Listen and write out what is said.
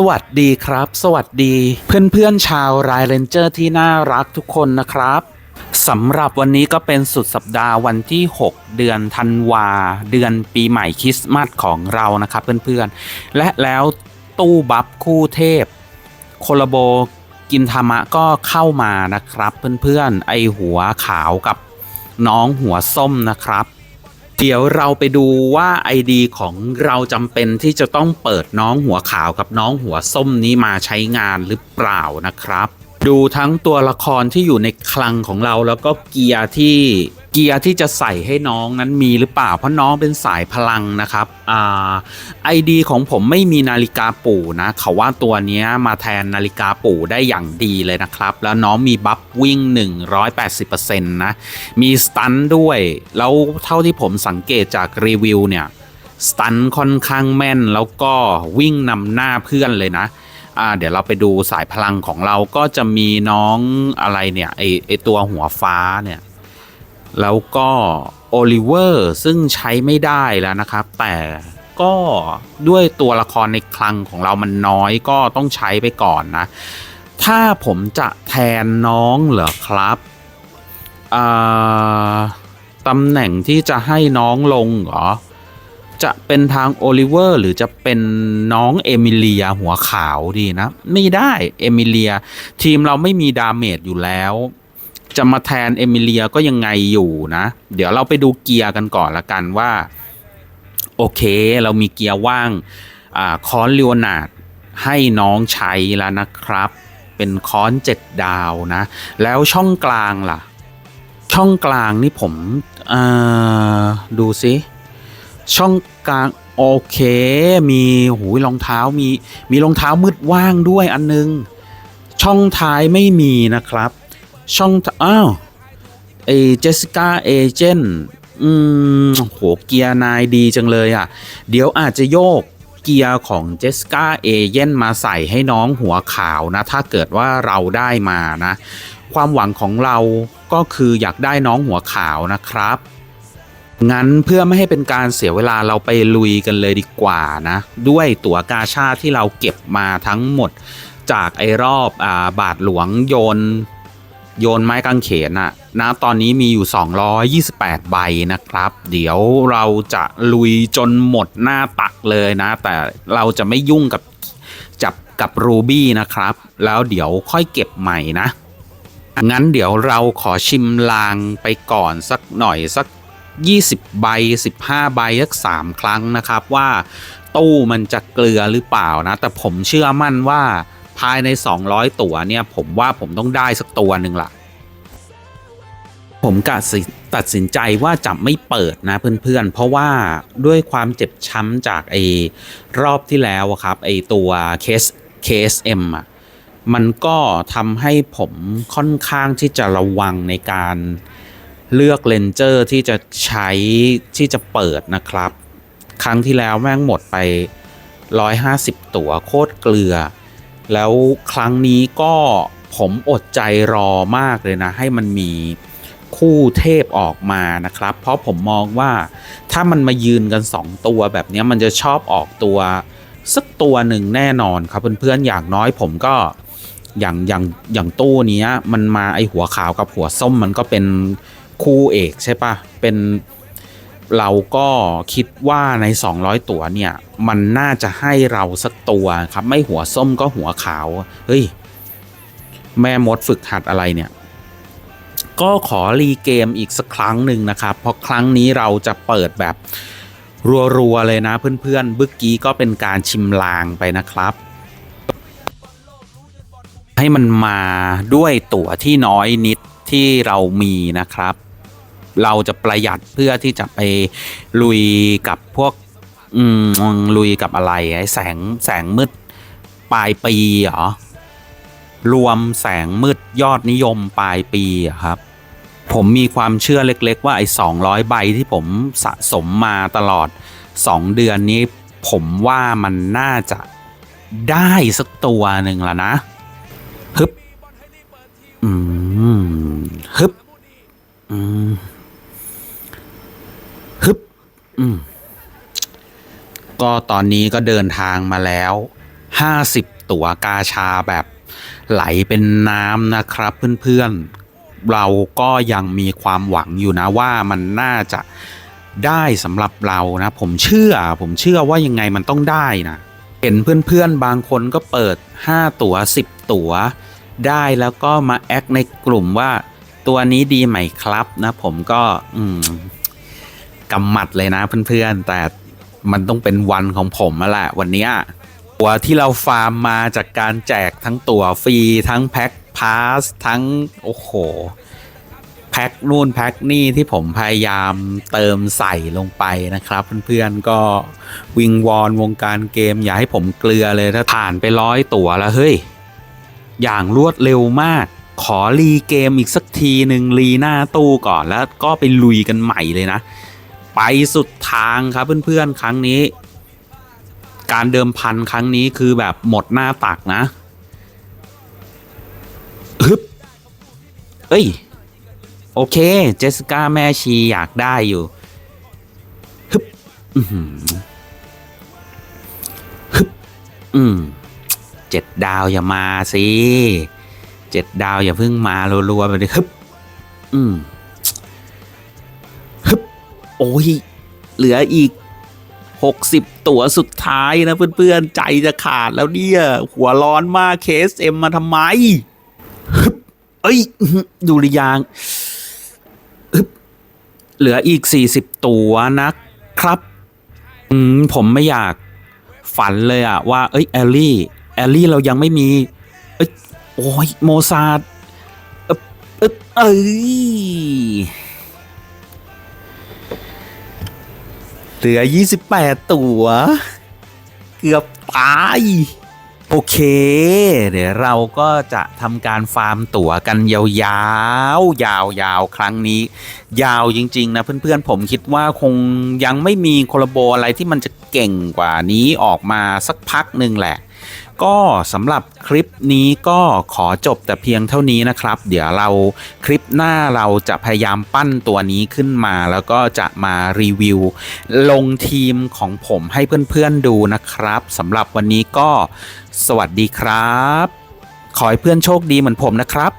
สวัสดีครับ สวัสดี เพื่อนๆชาวรายเลนเจอร์ที่น่ารักทุกคนนะครับสำหรับวันนี้ก็เป็นสุดสัปดาห์วันที่ 6 เดือนธันวา เดือนปีใหม่คริสต์มาสของเรานะครับเพื่อนๆ และแล้วตู้บัฟคู่เทพ โคลาโบกินธรรมะก็เข้ามานะครับเพื่อนๆ ไอหัวขาวกับน้องหัวส้มนะครับ เดี๋ยวเราไปดูว่า ID ของเราจำเป็นที่จะต้องเปิดน้องหัวขาวกับน้องหัวส้มนี้มาใช้งานหรือเปล่านะครับ ดูทั้งตัวละครที่อยู่ในคลังของเราแล้วก็เกียร์ที่ เกียร์ที่จะใส่ให้น้องนั้นมีหรือเปล่า เพราะน้องเป็นสายพลังนะครับอ่าไอดีของผมไม่มีนาฬิกาปู่นะเขาว่าตัวนี้มาแทนนาฬิกาปู่ได้อย่างดีเลยนะครับ แล้วน้องมีบัฟวิ่ง 180%นะมีสตันด้วย แล้วเท่าที่ผมสังเกตจากรีวิวเนี่ยสตันค่อนข้างแม่นแล้วก็วิ่งนำหน้าเพื่อนเลยนะอ่าเดี๋ยวเราไปดูสายพลังของเราก็จะมีน้องอะไรเนี่ยไอไอตัวหัวฟ้าเนี่ย แล้วก็โอลิเวอร์ซึ่งใช้ไม่ได้แล้วนะครับ แต่ก็ด้วยตัวละครในคลังของเรามันน้อยก็ต้องใช้ไปก่อนนะ ถ้าผมจะแทนน้องเหรอครับตำแหน่งที่จะให้น้องลงเหรอ จะเป็นทางโอลิเวอร์หรือจะเป็นน้องเอมิเลียหัวขาวดีนะ ไม่ได้เอมิเลียทีมเราไม่มีดาเมจอยู่แล้ว จะมาแทนเอมิเลียก็ยังไงอยู่นะ เดี๋ยวเราไปดูเกียร์กันก่อนละกันว่า โอเค เรามีเกียร์ว่างอ่าคอนเลโอนาดให้น้องใช้แล้วนะครับ เป็นคอนเจ็ดดาวนะ แล้วช่องกลางล่ะ ช่องกลางนี่ผมดูซิ ช่องกลางโอเค มีหูรองเท้ามีมีรองเท้ามืดว่างด้วยอันนึง ช่องท้ายไม่มีนะครับ ช่อง อ้าวไอเจสสิก้าเอเจนอืมโหเกียร์นายดีจังเลยอะ เดี๋ยวอาจจะโยกเกียร์ของเจสกาเอเจนมาใส่ให้น้องหัวขาวนะ ถ้าเกิดว่าเราได้มานะ ความหวังของเราก็คืออยากได้น้องหัวขาวนะครับ งั้นเพื่อไม่ให้เป็นการเสียเวลาเราไปลุยกันเลยดีกว่านะ ด้วยตั๋วกาชาที่เราเก็บมาทั้งหมดจากไอรอบอาบาทหลวงโยน โยนไม้กางเขนอะนะตอนนี้มีอยู่ 228 ใบนะครับ เดี๋ยวเราจะลุยจนหมดหน้าตักเลยนะ แต่เราจะไม่ยุ่งกับจับกับรูบี้นะครับ แล้วเดี๋ยวค่อยเก็บใหม่นะ งั้นเดี๋ยวเราขอชิมลางไปก่อนสักหน่อยสัก 20 ใบ 15 ใบสัก 3 ครั้งนะครับว่าตู้มันจะเกลือหรือเปล่านะ แต่ผมเชื่อมั่นว่า ภายใน 200 ตัวเนี่ย ผมว่าผมต้องได้สักตัวหนึ่งละผมกะตัดสินใจว่าจะไม่เปิดนะเพื่อนๆ เพราะว่าด้วยความเจ็บช้ำจากไอ้รอบที่แล้วครับไอ้ตัวเคส KSM อะมันก็ทำให้ผมค่อนข้างที่จะระวังในการเลือกเลนเจอร์ที่จะใช้ที่จะเปิดนะครับ ครั้งที่แล้วแม่งหมดไป 150 ตัวโคตรเกลือ แล้วครั้งนี้ก็ผมอดใจรอมากเลยนะ ให้มันมีคู่เทพออกมานะครับ เพราะผมมองว่าถ้ามันมายืนกัน 2 ตัวแบบนี้มันจะชอบออกตัวสักตัวหนึ่งแน่นอนครับเพื่อนๆอย่างน้อยผมก็อย่างอย่างอย่างตู้นี้มันมาไอหัวขาวกับหัวส้มมันก็เป็นคู่เอกใช่ปะเป็น เราก็คิดว่าใน 200 ตัวเนี่ย มันน่าจะให้เราสักตัวครับ ไม่หัวส้มก็หัวขาว เฮ้ย แม่มดฝึกหัดอะไรเนี่ย ก็ขอรีเกมอีกสักครั้งหนึ่งนะครับ เพราะครั้งนี้เราจะเปิดแบบรัวๆเลยนะเพื่อนๆเมื่อกี้ก็เป็นการชิมลางไปนะครับ ให้มันมาด้วยตั๋วที่น้อยนิดที่เรามีนะครับ เราจะประหยัดเพื่อที่จะไปลุยกับพวกอืมลุยกับอะไรไอ้แสงแสงมืดปลายปีเหรอรวมแสงมืดยอดนิยมปลายปีครับ ผมมีความเชื่อเล็ก ๆ ว่าไอ้200 ใบที่ผมสะสมมาตลอด 2 เดือนนี้ ผมว่ามันน่าจะได้สักตัวหนึ่งละนะฮึบ อืมฮึบ อืมฮึบ อืม ก็ตอนนี้ก็เดินทางมาแล้ว50ตั๋วกาชาแบบไหลเป็นน้ำนะครับเพื่อนๆ เราก็ยังมีความหวังอยู่นะว่ามันน่าจะได้สำหรับเรานะ ผมเชื่อ ผมเชื่อว่ายังไงมันต้องได้นะเห็นเพื่อนๆ บางคนก็เปิด 5 ตั๋ว10 ตั๋วได้แล้วก็มาแอคในกลุ่มว่า ตัวนี้ดีไหมครับนะ ผมก็ อืม กำหมัดเลยนะเพื่อนๆ แต่มันต้องเป็นวันของผมแล้วแหละวันนี้ตัวที่เราฟาร์มมาจากการแจกทั้งตั๋วฟรีทั้งแพ็คพาสทั้ง โอ้โห แพ็คนู่นแพ็คนี่ที่ผมพยายามเติมใส่ลงไปนะครับ เพื่อนๆก็วิงวอนวงการเกม อย่าให้ผมเกลือเลยถ้าผ่านไปร้อยตั๋วแล้วเฮ้ย อย่างรวดเร็วมาก ขอรีเกมอีกสักทีหนึ่งรีหน้าตู้ก่อนแล้วก็ไปลุยกันใหม่เลยนะ ไปสุดทางครับเพื่อนๆ ครั้งนี้ การเดิมพันครั้งนี้คือแบบหมดหน้าตักนะฮึบเอ้ย โอเค เจสสิก้าแม่ชีอยากได้อยู่ฮึบอือหือฮึบอืมเจ็ดดาวอย่ามาสิเจ็ดดาวอย่าเพิ่งมารัวๆไปเลยฮึบอืม โอ้ย เหลืออีกหกสิบตั๋วสุดท้ายนะเพื่อนๆ ใจจะขาดแล้วเนี่ย หัวร้อนมากเคสเอ็มมาทำไม เอ้ยอื้อหือดูหรือยัง เหลืออีก 40 ตัวนะครับอืผมไม่อยากฝันเลยอะว่า เอ้ย แอลลี่ แอลลี่เรายังไม่มี เอ้ย โอ้ย โมซาดเอบเอบเอ้ย เหลือ 28 ตัว เกือบตาย โอเค เดี๋ยวเราก็จะทำการฟาร์มตั๋วกันยาวๆ ยาวๆ ครั้งนี้ ยาวจริง ๆ นะเพื่อนๆ ผมคิดว่าคงยังไม่มีโคลโบอะไรที่มันจะเก่งกว่านี้ออกมาสักพักหนึ่งแหละ ก็สำหรับคลิปนี้ก็ขอจบแต่เพียงเท่านี้นะครับ เดี๋ยวเราคลิปหน้าเราจะพยายามปั้นตัวนี้ขึ้นมา แล้วก็จะมารีวิว ลงทีมของผมให้เพื่อนๆดูนะครับสำหรับวันนี้ก็สวัสดีครับ ขอให้เพื่อนโชคดีเหมือนผมนะครับ